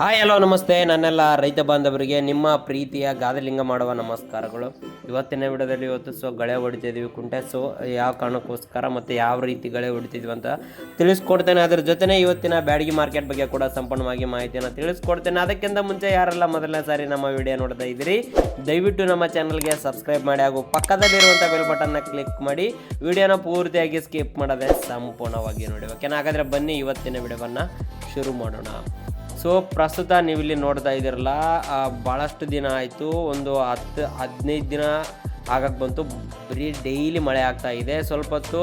Hi hello ನಮಸ್ತೆ. ನನ್ನೆಲ್ಲ ರೈತ ಬಾಂಧವರಿಗೆ ನಿಮ್ಮ ಪ್ರೀತಿಯ ಗಾದಲಿಂಗ ಮಾಡುವ ನಮಸ್ಕಾರಗಳು. ಇವತ್ತಿನ ವಿಡಿಯೋದಲ್ಲಿ ಇವತ್ತು ಸೊ ಗಳೆ ಹೊಡಿತಿದ್ವಿ ಕುಂಟೆ. ಸೊ ಯಾವ ಕಾರಣಕ್ಕೋಸ್ಕರ ಮತ್ತು ಯಾವ ರೀತಿ ಗಳೆ ಹೊಡಿತಿದ್ವಿ ಅಂತ ತಿಳಿಸ್ಕೊಡ್ತೇನೆ. ಅದರ ಜೊತೆನೇ ಇವತ್ತಿನ ಬ್ಯಾಡಗಿ ಮಾರ್ಕೆಟ್ ಬಗ್ಗೆ ಕೂಡ ಸಂಪೂರ್ಣವಾಗಿ ಮಾಹಿತಿಯನ್ನು ತಿಳಿಸ್ಕೊಡ್ತೇನೆ. ಅದಕ್ಕಿಂತ ಮುಂಚೆ ಯಾರೆಲ್ಲ ಮೊದಲನೇ ಸಾರಿ ನಮ್ಮ ವಿಡಿಯೋ ನೋಡ್ತಾ ಇದ್ದೀರಿ, ದಯವಿಟ್ಟು ನಮ್ಮ ಚಾನಲ್ಗೆ ಸಬ್ಸ್ಕ್ರೈಬ್ ಮಾಡಿ ಹಾಗೂ ಪಕ್ಕದಲ್ಲಿರುವಂಥ ಬೆಲ್ ಬಟನ್ನ ಕ್ಲಿಕ್ ಮಾಡಿ. ವಿಡಿಯೋನ ಪೂರ್ತಿಯಾಗಿ ಸ್ಕಿಪ್ ಮಾಡದೆ ಸಂಪೂರ್ಣವಾಗಿ ನೋಡಿ. ಓಕೆನಾ ಹಾಗಾದರೆ ಬನ್ನಿ ಇವತ್ತಿನ ವಿಡಿಯೋವನ್ನು ಶುರು ಮಾಡೋಣ. ಸೊ ಪ್ರಸ್ತುತ ನೀವು ಇಲ್ಲಿ ನೋಡ್ತಾ ಇದ್ದೀರಲ್ಲ ಭಾಳಷ್ಟು ದಿನ ಆಯಿತು. ಒಂದು ಹತ್ತು, ಹದಿನೈದು ದಿನ ಆಗಕ್ಕೆ ಬಂತು. ಬರೀ ಡೈಲಿ ಮಳೆ ಆಗ್ತಾ ಇದೆ. ಸ್ವಲ್ಪ ಹೊತ್ತು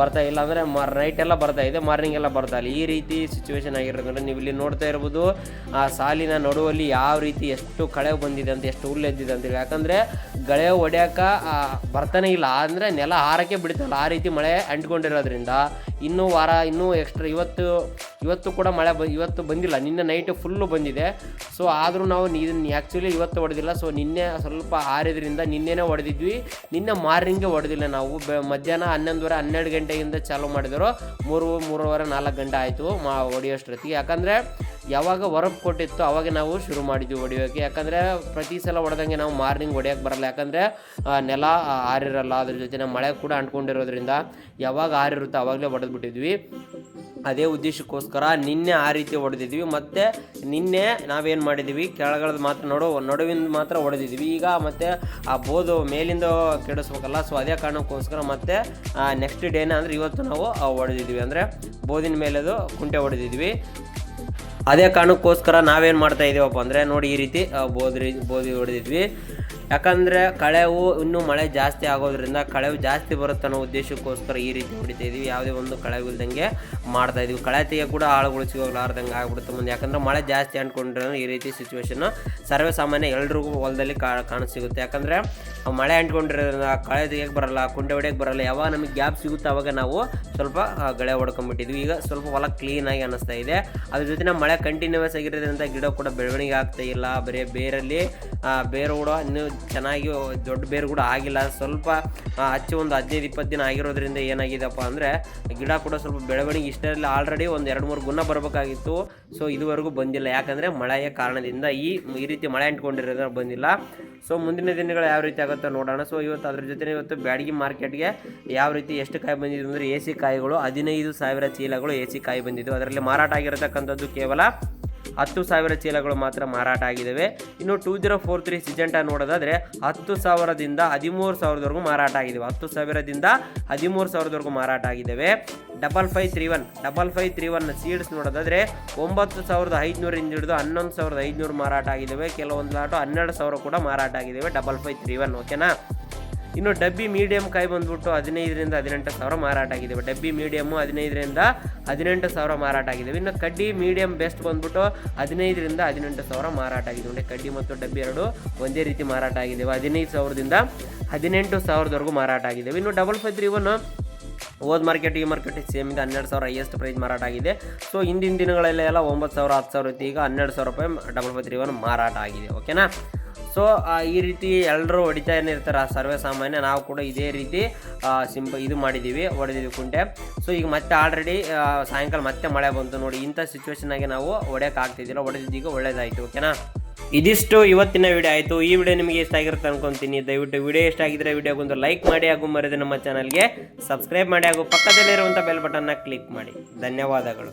ಬರ್ತಾ ಇಲ್ಲ ಅಂದರೆ ಮ ನೈಟ್ ಎಲ್ಲ ಬರ್ತಾ ಇದೆ ಮಾರ್ನಿಂಗ್ ಎಲ್ಲ ಬರ್ತಾ ಇಲ್ಲ. ಈ ರೀತಿ ಸಿಚುವೇಶನ್ ಆಗಿರೋದ್ರಿಂದ ನೀವು ಇಲ್ಲಿ ನೋಡ್ತಾ ಇರ್ಬೋದು, ಆ ಸಾಲಿನ ನಡುವಲ್ಲಿ ಯಾವ ರೀತಿ ಎಷ್ಟು ಕಳೆ ಬಂದಿದೆ ಅಂತ, ಎಷ್ಟು ಹುಲ್ಲು ಎದ್ದಿದೆ ಅಂತೇಳಿ ಯಾಕಂದರೆ ಗಳೆ ಹೊಡ್ಯಾಕ ಬರ್ತಾನೆ ಇಲ್ಲ. ಅಂದರೆ ನೆಲ ಹಾರಕ್ಕೆ ಬಿಡ್ತಲ್ಲ ಆ ರೀತಿ ಮಳೆ ಅಂಟ್ಕೊಂಡಿರೋದ್ರಿಂದ ಇನ್ನೂ ವಾರ, ಇನ್ನೂ ಎಕ್ಸ್ಟ್ರಾ ಇವತ್ತು ಇವತ್ತು ಕೂಡ ಮಳೆ ಬ, ಇವತ್ತು ಬಂದಿಲ್ಲ. ನಿನ್ನೆ ನೈಟ್ ಫುಲ್ಲು ಬಂದಿದೆ. ಸೊ ಆದರೂ ನಾವು ಇದನ್ನು ಆ್ಯಕ್ಚುಲಿ ಇವತ್ತು ಹೊಡೆದಿಲ್ಲ ಸೊ ನಿನ್ನೆ ಸ್ವಲ್ಪ ಆರಿದ್ರಿಂದ ನಿನ್ನೆನೇ ಹೊಡೆದಿದ್ವಿ ನಿನ್ನೆ ಮಾರ್ನಿಂಗೆ ಹೊಡೆದಿಲ್ಲ ನಾವು. ಮಧ್ಯಾಹ್ನ ಹನ್ನೊಂದುವರೆ ಹನ್ನೆರಡು ಗಂಟೆಯಿಂದ ಚಾಲೂ ಮಾಡಿದ್ರು. ಮೂರು, ಮೂರುವರೆ, ನಾಲ್ಕು ಗಂಟೆ ಆಯಿತು ಮಾ ಹೊಡೆಯೋಷ್ಟೊತ್ತಿಗೆ ಯಾಕಂದರೆ ಯಾವಾಗ ಹೊರಪು ಕೊಟ್ಟಿತ್ತು ಅವಾಗ ನಾವು ಶುರು ಮಾಡಿದ್ವಿ ಹೊಡೆಯೋಕ್ಕೆ ಯಾಕಂದರೆ ಪ್ರತಿ ಸಲ ಹೊಡೆದಂಗೆ ನಾವು ಮಾರ್ನಿಂಗ್ ಹೊಡೆಯೋಕೆ ಬರಲ್ಲ. ಯಾಕಂದರೆ ನೆಲ ಆರಿರಲ್ಲ. ಅದ್ರ ಜೊತೆ ಮಳೆ ಕೂಡ ಅಂಟ್ಕೊಂಡಿರೋದ್ರಿಂದ ಯಾವಾಗ ಆರಿರುತ್ತೋ ಆವಾಗಲೇ ಹೊಡೆದ್ಬಿಟ್ಟಿದ್ವಿ. ಅದೇ ಉದ್ದೇಶಕ್ಕೋಸ್ಕರ ನಿನ್ನೆ ಆ ರೀತಿ ಹೊಡೆದಿದ್ವಿ. ಮತ್ತು ನಿನ್ನೆ ನಾವೇನು ಮಾಡಿದ್ವಿ? ಕೆಳಗಳದ ಮಾತ್ರ ನಡು, ನಡುವಿಂದ ಮಾತ್ರ ಹೊಡೆದಿದ್ವಿ. ಈಗ ಮತ್ತು ಆ ಬೋದು ಮೇಲಿಂದ ಕೆಡಿಸ್ಬೇಕಲ್ಲ ಸೊ ಅದೇ ಕಾರಣಕ್ಕೋಸ್ಕರ ಮತ್ತೆ ನೆಕ್ಸ್ಟ್ ಡೇನೇ ಅಂದರೆ ಇವತ್ತು ನಾವು ಹೊಡೆದಿದ್ವಿ. ಅಂದರೆ ಬೋದಿನ ಮೇಲೆದು ಕುಂಟೆ ಹೊಡೆದಿದ್ವಿ. ಅದೇ ಕಾರಣಕ್ಕೋಸ್ಕರ ನಾವೇನು ಮಾಡ್ತಾ ಇದ್ದೀವಪ್ಪ ಅಂದರೆ ನೋಡಿ ಈ ರೀತಿ ಬೋದ್ರಿ, ಬೋದಿ ಹೊಡೆದಿದ್ವಿ. ಯಾಕಂದರೆ ಕಳೆವು ಇನ್ನೂ ಮಳೆ ಜಾಸ್ತಿ ಆಗೋದ್ರಿಂದ ಕಳೆವು ಜಾಸ್ತಿ ಬರುತ್ತೆ ಅನ್ನೋ ಉದ್ದೇಶಕ್ಕೋಸ್ಕರ ಈ ರೀತಿ ಹೊಡಿತಾ ಇದೀವಿ. ಯಾವುದೇ ಒಂದು ಕಳೆವು ಇಲ್ದಂಗೆ ಮಾಡ್ತಾ ಇದೀವಿ. ಕಳೆ ತೆಗೆ ಕೂಡ ಆಳುಗಳು ಸಿಗೋಲಾರ್ದಂಗೆ ಆಗ್ಬಿಡುತ್ತೆ ಮುಂದೆ. ಯಾಕಂದರೆ ಮಳೆ ಜಾಸ್ತಿ ಅಂದ್ಕೊಂಡ್ರೆ ಈ ರೀತಿ ಸಿಚುವೇಶನ್ ಸರ್ವೇ ಸಾಮಾನ್ಯ ಎಲ್ರಿಗೂ ಹೊಲದಲ್ಲಿ ಕಾ ಕಾಣಿಸಿಗುತ್ತೆ ಯಾಕಂದರೆ ಮಳೆ ಅಂಟ್ಕೊಂಡಿರೋದ್ರಿಂದ ಕಳೆ ತೆಗೆಯಕ್ಕೆ ಬರಲ್ಲ, ಕುಂಡೆ ಹೊಡೆಯಕ್ಕೆ ಬರಲ್ಲ, ಯಾವಾಗ ನಮಗೆ ಗ್ಯಾಪ್ ಸಿಗುತ್ತೆ ಅವಾಗ ನಾವು ಸ್ವಲ್ಪ ಗಳೆ ಹೊಡ್ಕೊಂಡ್ಬಿಟ್ಟಿದ್ವಿ. ಈಗ ಸ್ವಲ್ಪ ಹೊಲ ಕ್ಲೀನಾಗಿ ಅನ್ನಿಸ್ತಾ ಇದೆ. ಅದ್ರ ಜೊತೆ ಮಳೆ ಕಂಟಿನ್ಯೂಸ್ ಆಗಿರೋದ್ರಿಂದ ಗಿಡ ಕೂಡ ಬೆಳವಣಿಗೆ ಆಗ್ತಾ ಇಲ್ಲ. ಬರೀ ಬೇರಲ್ಲಿ ಬೇರು ಕೂಡ ಇನ್ನೂ ಚೆನ್ನಾಗಿ ದೊಡ್ಡ ಬೇರು ಕೂಡ ಆಗಿಲ್ಲ. ಸ್ವಲ್ಪ ಹಚ್ಚಿ ಒಂದು ಹದಿನೈದು, ಇಪ್ಪತ್ತು ದಿನ ಆಗಿರೋದ್ರಿಂದ ಏನಾಗಿದೆಪ್ಪ ಅಂದರೆ, ಗಿಡ ಕೂಡ ಸ್ವಲ್ಪ ಬೆಳವಣಿಗೆ ಇಷ್ಟರಲ್ಲಿ ಆಲ್ರೆಡಿ ಒಂದು ಎರಡು, ಮೂರು ಗುಣ ಬರಬೇಕಾಗಿತ್ತು. ಸೊ ಇದುವರೆಗೂ ಬಂದಿಲ್ಲ. ಯಾಕಂದರೆ ಮಳೆಯ ಕಾರಣದಿಂದ ಈ ಈ ರೀತಿ ಮಳೆ ಅಂಟ್ಕೊಂಡಿರೋದ್ರ ಬಂದಿಲ್ಲ. ಸೊ ಮುಂದಿನ ದಿನಗಳು ಯಾವ ರೀತಿ ಆಗುತ್ತೋ ನೋಡೋಣ. ಸೊ ಇವತ್ತು ಅದ್ರ ಜೊತೆ ಇವತ್ತು ಬ್ಯಾಡಗಿ ಮಾರ್ಕೆಟ್ಗೆ ಯಾವ ರೀತಿ ಎಷ್ಟು ಕಾಯಿ ಬಂದಿದೆ ಅಂದರೆ ಎ ಸಿ ಕಾಯಿಗಳು, ಹದಿನೈದು ಸಾವಿರ ಚೀಲಗಳು ಎ ಸಿ ಕಾಯಿ ಬಂದಿದ್ದು. ಅದರಲ್ಲಿ ಮಾರಾಟ ಆಗಿರತಕ್ಕಂಥದ್ದು ಕೇವಲ ಹತ್ತು ಸಾವಿರ ಚೀಲಗಳು ಮಾತ್ರ ಮಾರಾಟ ಆಗಿದ್ದಾವೆ ಇನ್ನು two zero four three Syngenta ನೋಡೋದಾದ್ರೆ ಹತ್ತು ಸಾವಿರದಿಂದ ಹದಿಮೂರು ಸಾವಿರದವರೆಗೂ ಮಾರಾಟ ಆಗಿದ್ದಾವೆ ಹತ್ತು ಸಾವಿರದಿಂದ ಹದಿಮೂರು ಸಾವಿರದವರೆಗೂ ಮಾರಾಟ ಆಗಿದ್ದಾವೆ double five three one double five three one seeds ನೋಡೋದಾದರೆ ಒಂಬತ್ತು ಸಾವಿರದ ಐದುನೂರಿಂದ ಹಿಡಿದು ಹನ್ನೊಂದು ಸಾವಿರದ ಐದುನೂರು ಮಾರಾಟ ಆಗಿದ್ದಾವೆ ಕೆಲವೊಂದು ಲಾಟು ಹನ್ನೆರಡು ಸಾವಿರ ಕೂಡ ಮಾರಾಟ ಆಗಿದ್ದಾವೆ ಡಬಲ್ ಫೈವ್ ತ್ರೀ ಒನ್ ಓಕೆನಾ ಇನ್ನು ಡಬ್ಬಿ ಮೀಡಿಯಂ ಕಾಯಿ ಬಂದ್ಬಿಟ್ಟು ಹದಿನೈದರಿಂದ ಹದಿನೆಂಟು ಸಾವಿರ ಮಾರಾಟ ಆಗಿದ್ದಾವೆ ಡಬ್ಬಿ ಮೀಡಿಯಮ್ಮು ಹದಿನೈದರಿಂದ ಹದಿನೆಂಟು ಸಾವಿರ ಮಾರಾಟ ಆಗಿದ್ದಾವೆ ಇನ್ನು ಕಡ್ಡಿ ಮೀಡಿಯಂ ಬೆಸ್ಟ್ ಬಂದ್ಬಿಟ್ಟು ಹದಿನೈದರಿಂದ ಹದಿನೆಂಟು ಸಾವಿರ ಮಾರಾಟ ಆಗಿದೆ. ಅಂದರೆ ಕಡ್ಡಿ ಮತ್ತು ಡಬ್ಬಿ ಎರಡು ಒಂದೇ ರೀತಿ ಮಾರಾಟ ಆಗಿದ್ದಾವೆ ಹದಿನೈದು ಸಾವಿರದಿಂದ ಹದಿನೆಂಟು ಸಾವಿರದವರೆಗೂ ಮಾರಾಟ ಆಗಿದೆ. ಇನ್ನು ಡಬಲ್ ಫೈವ್ ತ್ರೀ ಒನ್ ಓದ್ ಮಾರ್ಕೆಟ್, ಈ ಮಾರ್ಕೆಟ್ ಸೇಮ್ ಇದೆ ಹನ್ನೆರಡು ಸಾವಿರ ಹೈಯೆಸ್ಟ್ ಪ್ರೈಸ್ ಮಾರಾಟ ಆಗಿದೆ. ಸೊ ಹಿಂದಿನ ದಿನಗಳಲ್ಲೆಲ್ಲ ಒಂಬತ್ತು ಸಾವಿರ, ಹತ್ತು ಸಾವಿರ ಇತ್ತು. ಈಗ ಹನ್ನೆರಡು ಸಾವಿರ ರೂಪಾಯಿ ಡಬಲ್ ಫೈವ್ ತ್ರೀ ಒನ್ ಮಾರಾಟ ಆಗಿದೆ. ಓಕೆನಾ ಸೊ ಈ ರೀತಿ ಎಲ್ಲರೂ ಹೊಡಿತಾ ಏನಿರ್ತಾರೆ ಆ ಸರ್ವೇ ಸಾಮಾನ್ಯ. ನಾವು ಕೂಡ ಇದೇ ರೀತಿ ಸಿಂಪ ಇದು ಮಾಡಿದ್ದೀವಿ ಹೊಡೆದಿದ್ವಿ ಕುಂಟೆ. ಸೊ ಈಗ ಮತ್ತೆ ಆಲ್ರೆಡಿ ಸಾಯಂಕಾಲ ಮತ್ತೆ ಮಳೆ ಬಂತು ನೋಡಿ, ಇಂಥ ಸಿಚುವೇಶನ್ನಾಗೆ ನಾವು ಹೊಡೆಯಕ್ಕೆ ಆಗ್ತಿದ್ದಿಲ್ಲ. ಹೊಡೆದಿದ್ದೀಗ ಒಳ್ಳೇದಾಯಿತು ಓಕೆನಾ ಇದಿಷ್ಟು ಇವತ್ತಿನ ವಿಡಿಯೋ ಆಯಿತು. ಈ ವಿಡಿಯೋ ನಿಮಗೆ ಇಷ್ಟ ಆಗಿರುತ್ತೆ ಅನ್ಕೊಂತೀನಿ. ದಯವಿಟ್ಟು ವಿಡಿಯೋ ಇಷ್ಟ ಆಗಿದ್ರೆ ವಿಡಿಯೋಗೊಂದು ಲೈಕ್ ಮಾಡಿ ಹಾಗೂ ಮರೆದು ನಮ್ಮ ಚಾನಲ್ಗೆ ಸಬ್ಸ್ಕ್ರೈಬ್ ಮಾಡಿ ಹಾಗೂ ಪಕ್ಕದಲ್ಲಿರುವಂಥ ಬೆಲ್ ಬಟನ್ನ ಕ್ಲಿಕ್ ಮಾಡಿ. ಧನ್ಯವಾದಗಳು.